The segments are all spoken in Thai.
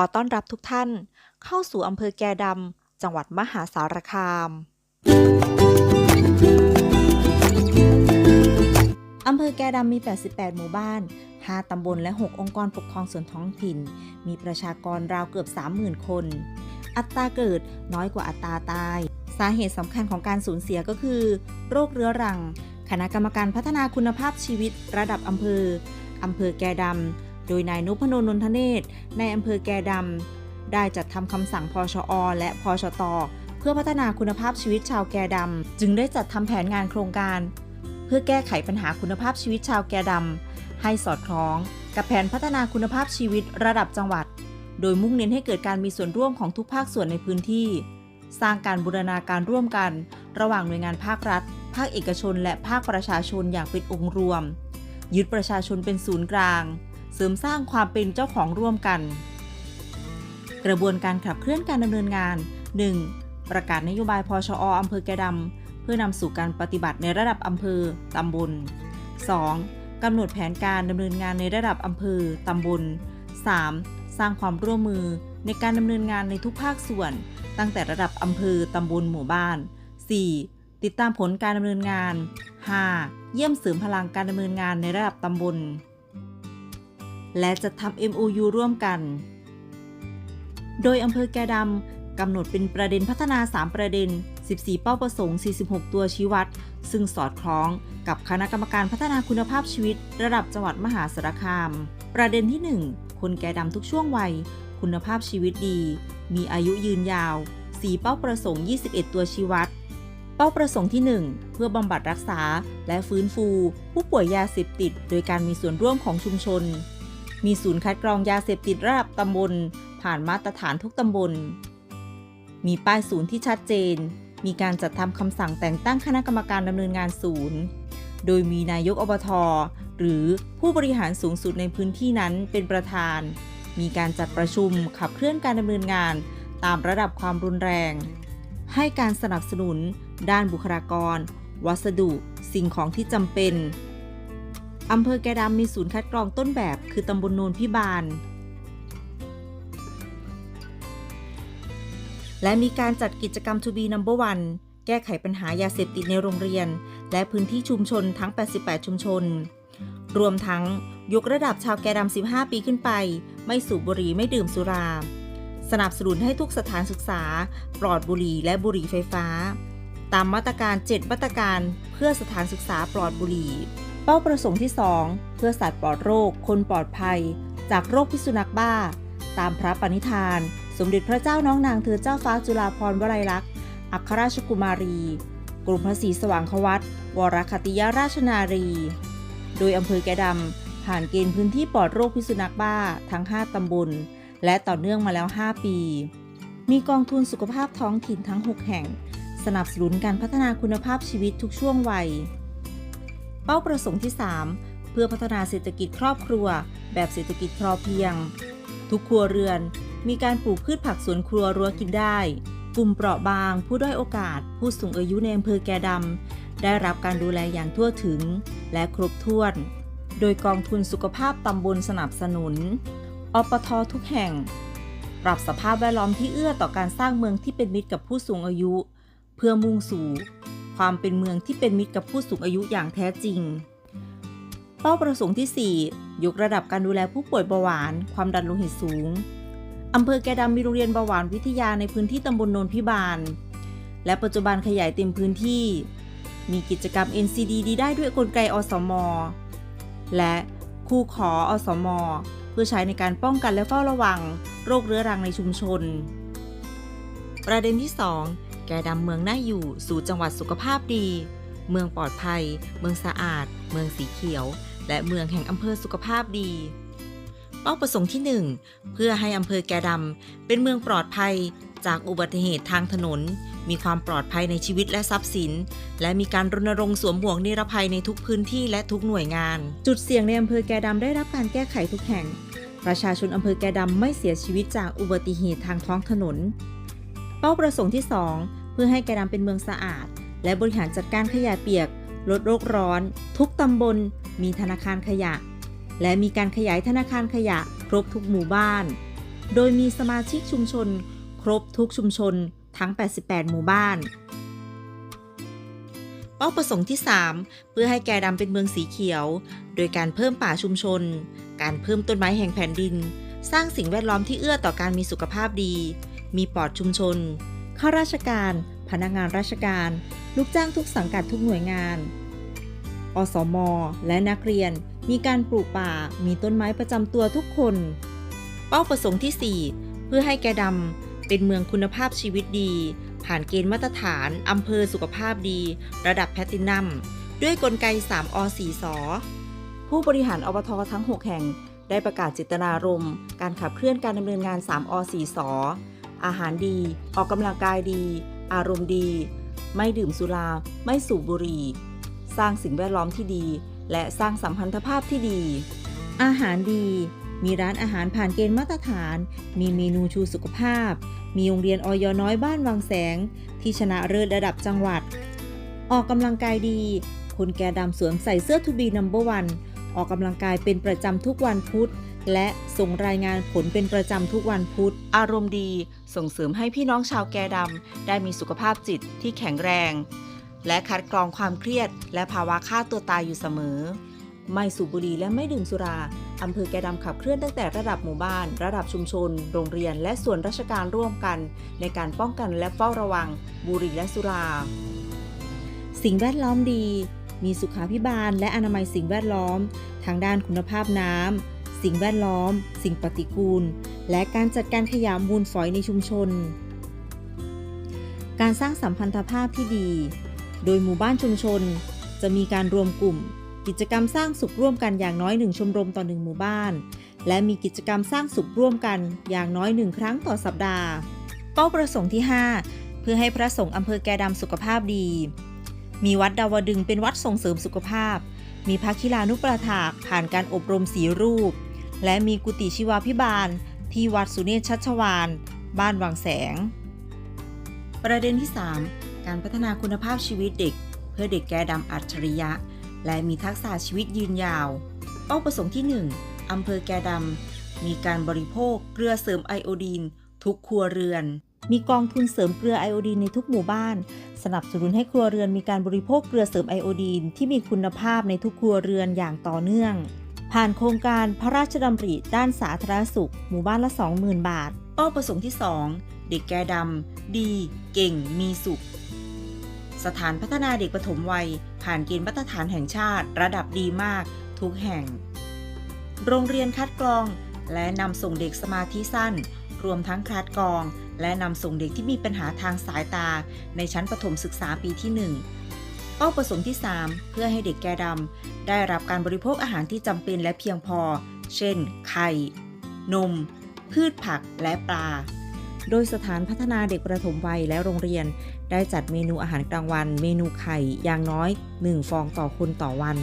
อต้อนรับทุกท่าน เข้าสู่อำเภอแกดำจังหวัดมหาสารคามอำเภอแกดำมี 88 หมู่บ้าน 5 ตำบลและ 6 องค์กรปกครองส่วนท้องถิ่น มีประชากรราวเกือบ 30,000 คน อัตราเกิดน้อยกว่าอัตราตาย สาเหตุสำคัญของการสูญเสียก็คือ โรคเรื้อรัง คณะกรรมการพัฒนาคุณภาพชีวิตระดับอำเภออำเภอแกดำ โดยนายนุพนนนทเนศในอำเภอแกดำได้จัดทำคำสั่งพชอและพชตเพื่อพัฒนาคุณภาพชีวิตชาวแกดำจึงได้จัดทำแผนงานโครงการ เพื่อแก้ไขปัญหาคุณภาพชีวิตชาวแกดำให้สอดคล้อง กับแผนพัฒนาคุณภาพชีวิตระดับจังหวัด โดยมุ่งเน้นให้เกิดการมีส่วนร่วมของทุกภาคส่วนในพื้นที่ สร้างการบูรณาการร่วมกัน ระหว่างหน่วยงานภาครัฐ ภาคเอกชน และภาคประชาชนอย่างเป็นองค์รวม ยึดประชาชนเป็นศูนย์กลาง เสริมสร้างความเป็นเจ้าของร่วมกัน กระบวนการขับเคลื่อนการดำเนินงาน 1. ประกาศนโยบายพชออำเภอแกดำเพื่อนำสู่การปฏิบัติในระดับอำเภอตำบล 2. กำหนดแผนการดำเนินงานในระดับอำเภอตำบล 3. สร้างความร่วมมือในการดำเนินงานในทุกภาคส่วน ตั้งแต่ระดับอำเภอตำบลหมู่บ้าน 4. ติดตามผลการดำเนินงาน 5. เยี่ยมเสริมพลังการดำเนินงานในระดับตำบล และจะทำ MOU ร่วมกัน โดยอำเภอแกดำกำหนดเป็นประเด็นพัฒนา 3 ประเด็น 14 เป้าประสงค์ 46 ตัวชี้วัด ซึ่งสอดคล้องกับคณะกรรมการพัฒนาคุณภาพชีวิต ระดับจังหวัดมหาสารคาม ประเด็นที่ 1 คนแก่ดำทุกช่วงวัย คุณภาพชีวิตดี มีอายุยืนยาว 4 เป้าประสงค์ 21 ตัวชี้วัดเป้าประสงค์ที่ 1 เพื่อบำบัดรักษาและฟื้นฟู ผู้ป่วยยาเสพติด โดยการมีส่วนร่วมของชุมชน มีศูนย์คัดกรองยาเสพติดระดับตำบล ผ่านมาตรฐานทุกตำบล มีป้ายศูนย์ที่ชัดเจน มีการจัดทำคำสั่งแต่งตั้งคณะกรรมการดำเนินงานศูนย์ โดยมีนายกอบทหรือผู้บริหารสูงสุดในพื้นที่นั้นเป็นประธาน มีการจัดประชุมขับเคลื่อนการดำเนินงาน ตามระดับความรุนแรง ให้การสนับสนุน ด้านบุคลากร วัสดุ สิ่งของที่จำเป็น อำเภอแกดำมีศูนย์คัดกรองต้นแบบ คือตำบลโนนพิบาล และมีการจัดกิจกรรม To be number one แก้ไขปัญหายาเสพติดในโรงเรียน และพื้นที่ชุมชนทั้ง 88 ชุมชน รวมทั้งยกระดับชาวแกดำ 15 ปีขึ้นไป ไม่สูบบุหรี่ไม่ดื่มสุรา สนับสนุนให้ทุกสถานศึกษา ปลอดบุหรี่และบุหรี่ไฟฟ้า ตามมาตรการ 7 มาตรการเพื่อสถานศึกษาปลอดบุหรี่ เป้าประสงค์ที่ 2 เพื่อสัตว์ปลอดโรค คนปลอดภัย จากโรคพิษสุนัขบ้า ตามพระปณิธาน สมเด็จพระเจ้าน้องนางเธอเจ้าฟ้าจุฬาภรณ์วลัยลักษณ์ อัครราชกุมารี กรมพระศรีสว่างควัตวรคติยราชนารี โดยอำเภอแกดำผ่านเกณฑ์พื้นที่ปลอดโรคพิษสุนัขบ้าทั้ง 5 ตำบล และต่อเนื่องมาแล้ว 5 ปี มีกองทุนสุขภาพท้องถิ่นทั้ง 6 แห่ง สนับสนุนการพัฒนาคุณภาพชีวิตทุกช่วงวัย เป้าประสงค์ที่ 3 เพื่อพัฒนาเศรษฐกิจครอบครัว แบบเศรษฐกิจพอเพียง ทุกครัวเรือนมีการปลูกพืชผักสวนครัวรั้วกินได้ กลุ่มเปราะบาง ผู้ด้อยโอกาส ผู้สูงอายุในอำเภอแกดำได้รับการดูแลอย่างทั่วถึง และครบถ้วน โดยกองทุนสุขภาพตำบลสนับสนุนอปททุกแห่ง ปรับสภาพแวดล้อมที่เอื้อต่อการสร้างเมืองที่เป็นมิตรกับผู้สูงอายุ เพื่อมุ่งสู่ ความเป็นเมืองที่เป็นมิตรกับผู้สูงอายุอย่างแท้จริง เป้าประสงค์ที่ 4 ยกระดับการดูแลผู้ป่วยเบาหวาน ความดันโลหิตสูงอำเภอแกดำมีโรงเรียนเบาหวานวิทยาในพื้นที่ตำบลโนนพิบาล และปัจจุบันขยายเต็มพื้นที่ มีกิจกรรม NCD ดีได้ด้วยกลไกอสม และคู่ขออสม เพื่อใช้ในการป้องกันและเฝ้าระวัง โรคเรื้อรังในชุมชน ประเด็นที่ 2 แกดำเมืองน่าอยู่สู่จังหวัดสุขภาพดี เมืองปลอดภัย เมืองสะอาด เมืองสีเขียว และเมืองแห่งอำเภอสุขภาพดี เป้าประสงค์ที่ 1 เพื่อให้อำเภอแกดำเป็นเมืองปลอดภัย จากอุบัติเหตุทางถนน มีความปลอดภัยในชีวิตและทรัพย์สิน และมีการรณรงค์สวมหมวกนิรภัยในทุกพื้นที่และทุกหน่วยงาน จุดเสี่ยงในอำเภอแกดำได้รับการแก้ไขทุกแห่งประชาชนอำเภอแกดำไม่เสียชีวิตจากอุบัติเหตุทางท้องถนน ป้าประสงค์ที่ 2 เพื่อให้แกดำเป็นเมืองสะอาด และบริหารจัดการขยะเปียก ลดโรคร้อน ทุกตำบล มีธนาคารขยะ และมีการขยายธนาคารขยะ ครบทุกหมู่บ้าน โดยมีสมาชิกชุมชน ครบทุกชุมชน ทั้ง 88 หมู่บ้าน เป้าประสงค์ที่ 3 เพื่อให้แกดำเป็นเมืองสีเขียว โดยการเพิ่มป่าชุมชน การเพิ่มต้นไม้แห่งแผ่นดิน สร้างสิ่งแวดล้อมที่เอื้อต่อการมีสุขภาพดี มีปอดชุมชน ข้าราชการ พนักงานราชการ ลูกจ้างทุกสังกัดทุกหน่วยงาน อสม และนักเรียน มีการปลูกป่า มีต้นไม้ประจำตัวทุกคน เป้าประสงค์ที่ 4 เพื่อให้แกดำเป็นเมืองคุณภาพชีวิตดี ผ่านเกณฑ์มาตรฐานอำเภอสุขภาพดี ระดับแพลตตินัม ด้วยกลไก 3อ4สอผู้บริหารอบททั้ง 6 แห่งได้ประกาศจิตนารมณ์การขับเคลื่อนการดำเนินงาน 3อ4สอ อาหารดี ออกกำลังกายดี อารมณ์ดี ไม่ดื่มสุรา ไม่สูบบุหรี่ สร้างสิ่งแวดล้อมที่ดี และสร้างสัมพันธภาพที่ดี อาหารดี มีร้านอาหารผ่านเกณฑ์มาตรฐาน มีเมนูชูสุขภาพ มีโรงเรียนออยน้อยบ้านวังแสง ที่ชนะเลิศระดับจังหวัด ออกกำลังกายดี คนแก่ดำสวมใส่เสื้อทูบีนัมเบอร์วันออกกำลังกายเป็นประจำทุกวันพุธ และส่งรายงานผลเป็นประจำทุกวันพุธ อารมณ์ดีส่งเสริมให้พี่น้องชาวแก่ดำได้มีสุขภาพจิตที่แข็งแรง และคัดกรองความเครียด และภาวะฆ่าตัวตายอยู่เสมอ ไม่สูบบุหรี่และไม่ดื่มสุราอำเภอแกดำขับเคลื่อนตั้งแต่ระดับหมู่บ้าน ระดับชุมชน โรงเรียน และส่วนราชการร่วมกัน ในการป้องกันและเฝ้าระวัง บุหรี่และสุรา สิ่งแวดล้อมดี มีสุขาพิบาล และอนามัยสิ่งแวดล้อม ทางด้านคุณภาพน้ำ สิ่งแวดล้อม สิ่งปฏิกูล และการจัดการขยะมูลฝอยในชุมชน การสร้างสัมพันธภาพที่ดี โดยหมู่บ้านชุมชน จะมีการรวมกลุ่ม กิจกรรมสร้างสุขร่วมกันอย่างน้อยหนึ่งชมรมต่อหนึ่งหมู่บ้าน และมีกิจกรรมสร้างสุขร่วมกันอย่างน้อยหนึ่งครั้งต่อสัปดาห์ เป้าประสงค์ที่ 5 เพื่อให้พระสงฆ์อำเภอแกดำสุขภาพดี มีวัดดาวดึงเป็นวัดส่งเสริมสุขภาพมีพระคิลานุปราถากผ่านการอบรมสีรูป และมีกุฏิชีวาพิบาล ที่วัดสุเนชชัชวาน บ้านวังแสง ประเด็นที่ 3 การพัฒนาคุณภาพชีวิตเด็ก เพื่อเด็กแก่ดำอัจฉริยะ และมีทักษะชีวิตยืนยาว เป้าประสงค์ที่ 1อำเภอแกดำมีการบริโภคเกลือเสริมไอโอดีน ทุกครัวเรือนมีกองทุนเสริมเกลือไอโอดีนในทุกหมู่บ้าน สนับสนุนให้ครัวเรือนมีการบริโภคเกลือเสริมไอโอดีนที่มีคุณภาพในทุกครัวเรือนอย่างต่อเนื่อง ผ่านโครงการพระราชดำริด้านสาธารณสุข หมู่บ้านละ 20,000 บาท เป้าประสงค์ที่ 2 เด็กแก่ดำ ดี เก่ง มีสุข สถานพัฒนาเด็กปฐมวัย ผ่านเกณฑ์มาตรฐานแห่งชาติ ระดับดีมาก ทุกแห่ง โรงเรียนคัดกรอง และนำส่งเด็กสมาธิสั้น รวมทั้งคัดกรอง และนำส่งเด็กที่มีปัญหาทางสายตา ในชั้นประถมศึกษาปีที่ 1 เป้าประสงค์ที่ 3 เพื่อให้เด็กแก่ดำได้รับการบริโภคอาหารที่จำเป็นและเพียงพอ เช่น ไข่ นม พืชผักและปลา โดยสถานพัฒนาเด็กประถมวัยและโรงเรียน ได้จัดเมนูอาหารกลางวัน เมนูไข่อย่างน้อย 1 ฟองต่อคนต่อวัน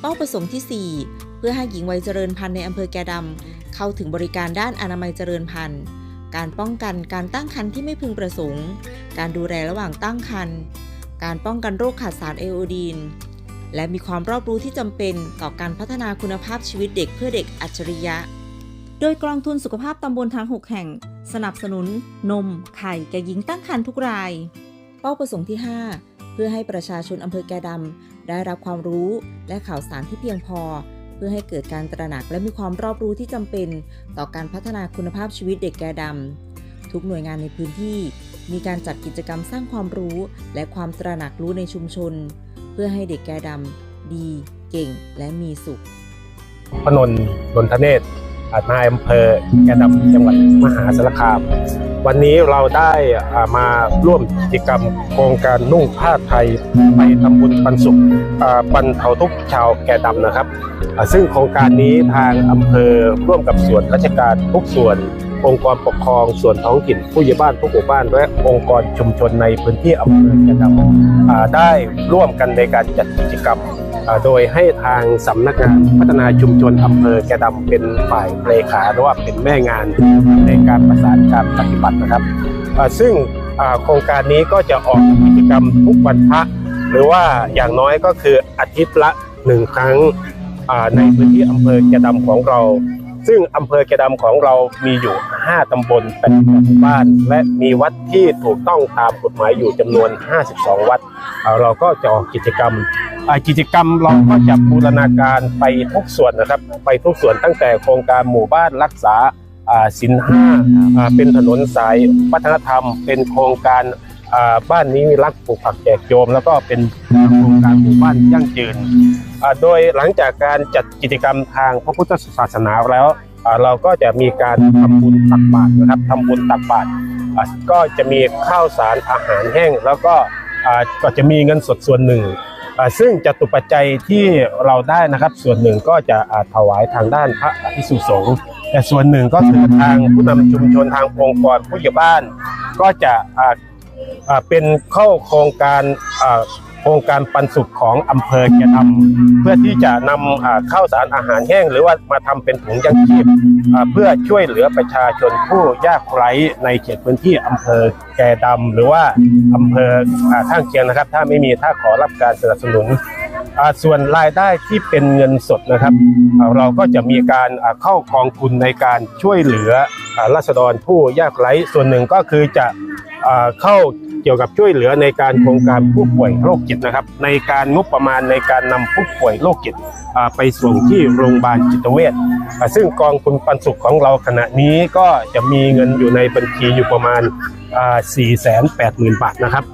เป้าประสงค์ที่ 4 เพื่อให้หญิงวัยเจริญพันธุ์ในอำเภอแก่ดำเข้าถึงบริการด้านอนามัยเจริญพันธุ์ การป้องกันการตั้งครรภ์ที่ไม่พึงประสงค์ การดูแลระหว่างตั้งครรภ์ การป้องกันโรคขาดสารไอโอดีน และมีความรอบรู้ที่จำเป็นต่อการพัฒนาคุณภาพชีวิตเด็กเพื่อเด็กอัจฉริยะ โดยกองทุนสุขภาพตำบลทั้ง6 แห่ง สนับสนุน นม ไข่แก่หญิงตั้งครรภ์ทุกราย เป้าประสงค์ที่ 5 เพื่อให้ประชาชนอำเภอแกดำได้รับความรู้และข่าวสารที่เพียงพอ เพื่อให้เกิดการตระหนักและมีความรอบรู้ที่จำเป็น ต่อการพัฒนาคุณภาพชีวิตเด็กแกดำ ทุกหน่วยงานในพื้นที่ มีการจัดกิจกรรมสร้างความรู้ และความตระหนักรู้ในชุมชน เพื่อให้เด็กแก่ดำดี เก่ง และมีสุขพนนท์นนทเนศอาจนายอำเภอแก่ดำจังหวัดมหาสารคาม วันนี้เราได้ามาร่วมกิจกรรมโครงการนุ่งผ้าไทยไปทำบุญปันสุขอ่าบรรเทาทุกชาวแก่ดำนะครับ ซึ่งโครงการนี้ทางอำเภอร่วมกับส่วนราชการทุกส่วน องค์กรปกครองส่วนท้องถิ่นผู้ใหญ่บ้านทุกหมู่บ้านและองค์กรชุมชนในพื้นที่อำเภอแก่ดำได้ร่วมกันในการจัดกิจกรรม โดยให้ทางสำนักงานพัฒนาชุมชนอำเภอแกดำเป็นฝ่ายเลขาหรือว่าเป็นแม่งานในการประสานการปฏิบัตินะครับ ซึ่งโครงการนี้ก็จะออกกิจกรรมทุกวันพระหรือว่าอย่างน้อยก็คืออาทิตย์ละหนึ่งครั้งในพื้นที่อำเภอแกดำของเรา ซึ่งอำเภอแกดำของเรามีอยู่ 5 ตำบลเป็นหมู่บ้าน และมีวัดที่ถูกต้องตามกฎหมายอยู่จำนวน 52 วัดเอ่อเราก็จะออกกิจกรรมอ่ากิจกรรมเราก็จะบูรณาการไปทุกส่วนนะครับ ไปทุกส่วนตั้งแต่โครงการหมู่บ้านรักษาอ่าสินห้าอ่าเป็นถนนสายวัฒนธรรม เป็นโครงการ บ้านนี้มีรักปลูกผักแจกโยม แล้วก็เป็นโครงการหมู่บ้านยั่งยืนโดยหลังจากการจัดกิจกรรมทางพระพุทธศาสนาแล้วเราก็จะมีการทำบุญตักบาตรนะครับทำบุญตักบาตรก็จะมีข้าวสารอาหารแห้ง แล้วก็ก็จะมีเงินสดส่วนหนึ่ง ซึ่งจตุปัจจัยที่เราได้นะครับ ส่วนหนึ่งก็จะถวายทางด้านพระภิกษุสงฆ์แต่ส่วนหนึ่งก็คือทางผู้นำชุมชนทางองค์กรผู้ใหญ่บ้าน ก็จะ เป็นเข้าโครงการอ่าโครงการปันสุขของอำเภอแกนำเพื่อที่จะนำอ่าข้าวสารอาหารแห้ง หรือว่ามาทำเป็นถุงยังชีพอ่าเพื่อช่วยเหลือประชาชนผู้ยากไร้ในเขตพื้นที่อำเภอแกดำหรือว่าอำเภออ่าข้างเคียงนะครับ ถ้าไม่มีถ้าขอรับการสนับสนุนอ่าส่วนรายได้ที่เป็นเงินสดนะครับอ่าเราก็จะมีการอ่าเข้ากองทุนในการช่วยเหลืออ่าราษฎรผู้ยากไร้ส่วนหนึ่งก็คือจะอ่า เข้าเกี่ยวกับช่วยเหลือในการโครงการผู้ป่วยโรคจิตนะครับ ในการงบประมาณในการนำผู้ป่วยโรคจิตไปส่งที่โรงพยาบาลจิตเวชซึ่งกองทุนปันสุขของเราขณะนี้ก็จะมีเงินอยู่ในบัญชีอยู่ประมาณ 4 8 0 0 0 0 บาทนะครับ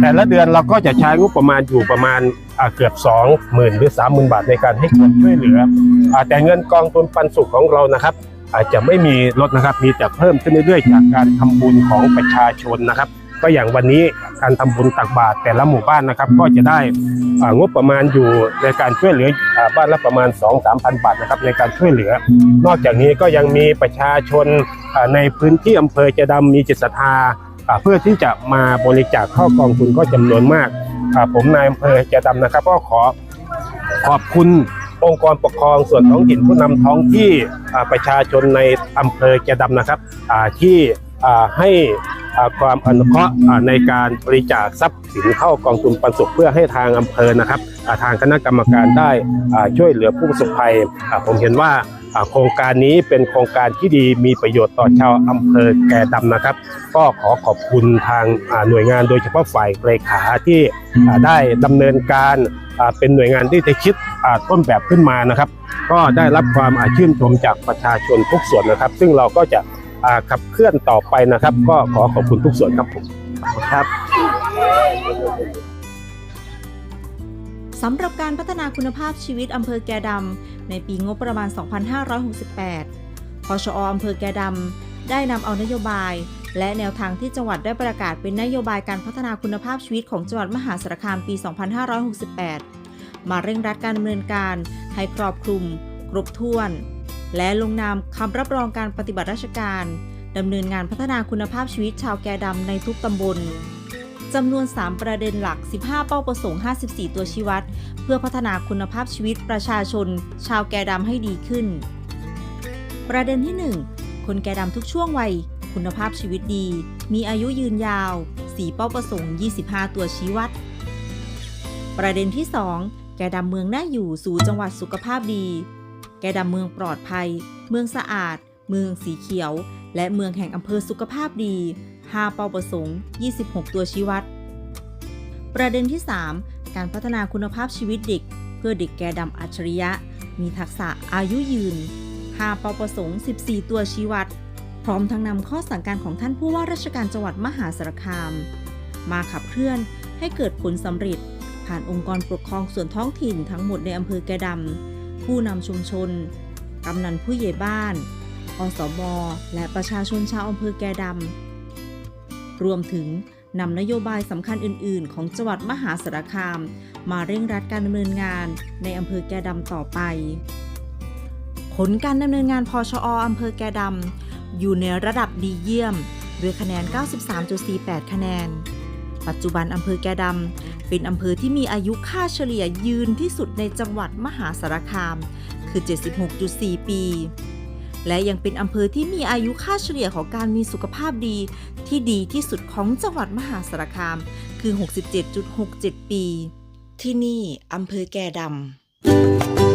แต่ละเดือนเราก็จะใช้งบประมาณอยู่ประมาณเกือบ 20,000 หรือ 30,000 บาทในการให้ความช่วยเหลือ แต่เงินกองทุนปันสุขของเรานะครับ อาจจะไม่มีลดนะครับ มีแต่เพิ่มขึ้นเรื่อยๆจากการทำบุญของประชาชนนะครับ ก็อย่างวันนี้การทำบุญตักบาตรแต่ละหมู่บ้านนะครับ ก็จะได้งบประมาณอยู่ในการช่วยเหลืออบ้านละประมาณ 2 3 0 0 0 บาทนะครับในการช่วยเหลือ นอกจากนี้ก็ยังมีประชาชนในพื้นที่อำเภอจะดำมีจิตศรัทธาเพื่อที่จะมาบริจาคเข้ากองทุนก็จำนวนมากผมนายอำเภอจะดำนะครับ ก็ขอขอบคุณ องค์กรปกครองส่วนท้องถิ่นผู้นำท้องที่ประชาชนในอำเภอแกดำนะครับที่ให้ความอนุเคราะห์ในการบริจาคทรัพย์สินเข้ากองทุนปันสุขเพื่อให้ทางอำเภอนะครับ ทางคณะกรรมการได้ช่วยเหลือผู้ประสบภัย ผมเห็นว่า โครงการนี้เป็นโครงการที่ดีมีประโยชน์ต่อชาวอำเภอแก่ดำนะครับ ก็ขอขอบคุณทางหน่วยงานโดยเฉพาะฝ่ายเลขาที่ได้ดำเนินการเป็นหน่วยงานที่ได้คิดต้นแบบขึ้นมานะครับ ก็ได้รับความอาชื่นชมจากประชาชนทุกส่วนนะครับ ซึ่งเราก็จะขับเคลื่อนต่อไปนะครับ ก็ขอขอบคุณทุกส่วนครับผมครับ สำหรับการพัฒนาคุณภาพชีวิตอำเภอแกดำในปีงบประมาณ 2568พชออำเภอแกดำได้นำเอานโยบาย และแนวทางที่จังหวัดได้ประกาศเป็นนโยบายการพัฒนาคุณภาพชีวิตของจังหวัดมหาสารคามปี 2568 มาเร่งรัดการดำเนินการ ให้ครอบคลุม ครบถ้วน และลงนามคำรับรองการปฏิบัติราชการดำเนินงานพัฒนาคุณภาพชีวิตชาวแกดำในทุกตำบลจำนวน 3 ประเด็นหลัก 15 เป้าประสงค์ 54 ตัวชี้วัด เพื่อพัฒนาคุณภาพชีวิตประชาชน ชาวแกดำให้ดีขึ้น ประเด็นที่ 1 คนแกดำทุกช่วงวัย คุณภาพชีวิตดี มีอายุยืนยาว4เป้าประสงค์ 25 ตัวชี้วัด ประเด็นที่ 2 แกดำเมืองน่าอยู่สู่จังหวัดสุขภาพดี แกดำเมืองปลอดภัย เมืองสะอาด เมืองสีเขียว และเมืองแห่งอำเภอสุขภาพดี5เป้าประสงค์ 26 ตัวชี้วัด ประเด็นที่ 3 การพัฒนาคุณภาพชีวิตเด็ก เพื่อเด็กแก่ดำอัจฉริยะ มีทักษะอายุยืน 5 เป้าประสงค์ 14 ตัวชี้วัด พร้อมทั้งนำข้อสั่งการของท่านผู้ว่าราชการจังหวัดมหาสารคาม มาขับเคลื่อนให้เกิดผลสำเร็จ ผ่านองค์กรปกครองส่วนท้องถิ่นทั้งหมดในอำเภอแกดำผู้นำชุมชน กำนันผู้ใหญ่บ้าน อสม และประชาชนชาวอำเภอแกดำรวมถึง นำนโยบายสำคัญอื่น ๆ ของจังหวัดมหาสารคาม มาเร่งรัดการดำเนินงานในอำเภอแกดำต่อไป ผลการดำเนินงานพชออำเภอแกดำอยู่ในระดับดีเยี่ยม ด้วยคะแนน 93.48 คะแนน ปัจจุบันอำเภอแกดำเป็นอำเภอที่มีอายุค่าเฉลี่ยยืนที่สุดในจังหวัดมหาสารคาม คือ 76.4 ปี และยังเป็นอำเภอที่มีอายุค่าเฉลี่ยของการมีสุขภาพดี ที่ดีที่สุดของจังหวัดมหาสารคาม คือ 67.67 ปี ที่นี่อำเภอแก่ดำ